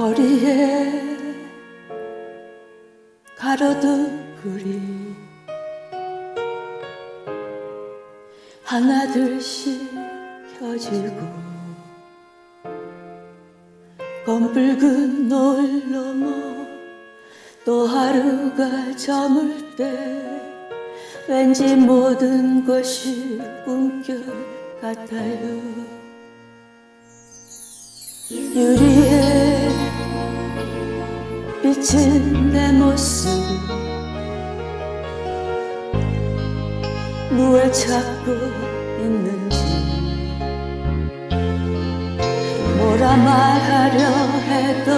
거리에 가로등 불이 하나둘씩 켜지고 검붉은 노을 넘어 또 하루가 저물 때 왠지 모든 것이 꿈결 같아요. 유리에 비친 내 모습. 무얼 찾고 있는지. 뭐라 말하려 해도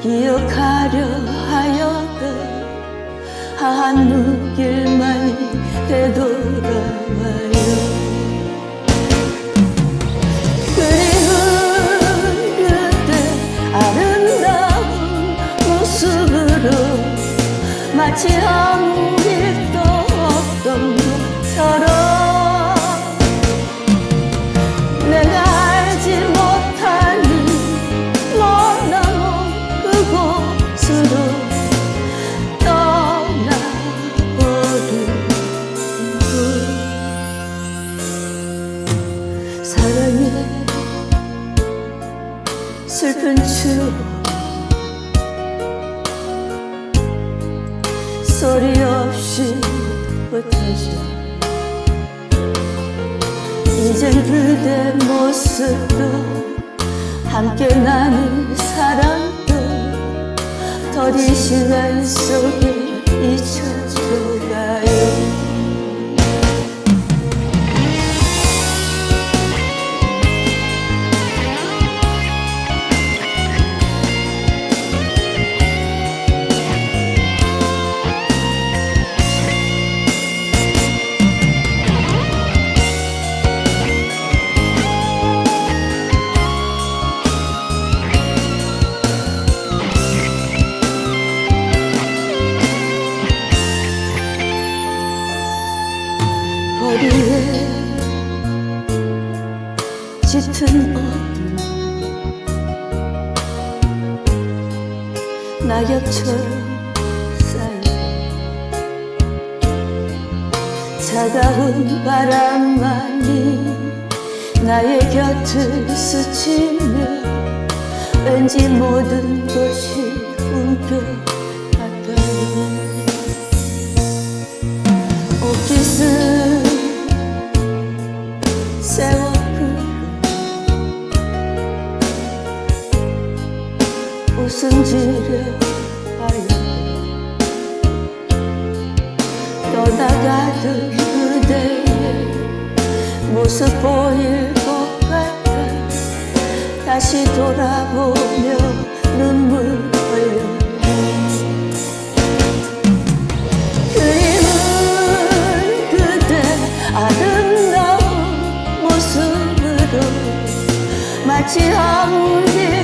기억하려 마치 아무 일도 없던 것처럼 내가 알지 못하는 머나먼 그곳으로 떠나버린 사랑의 슬픈 추억 소리 없이 흩어져. 이젠 그대 모습도 함께 나눈 사랑도 더디 시간 속에 잊혀 짙은 어둠 낙엽처럼 쌓여 차가운 바람만이 나의 곁을 스치며 왠지 모든 것이 꿈결 하여 떠나가던 그대의 모습 보일 것 같아 다시 돌아보며 눈물 흘려. 마치 아무 일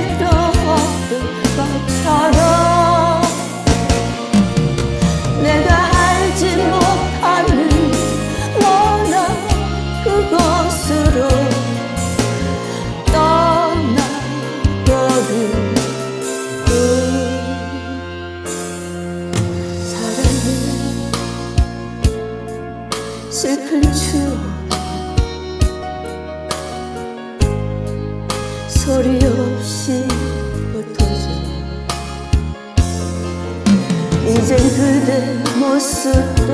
이젠 그대 모습도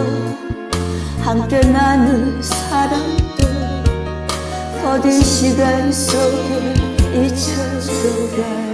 함께 나눈 사랑도 더딘 시간 속에 잊혀져가요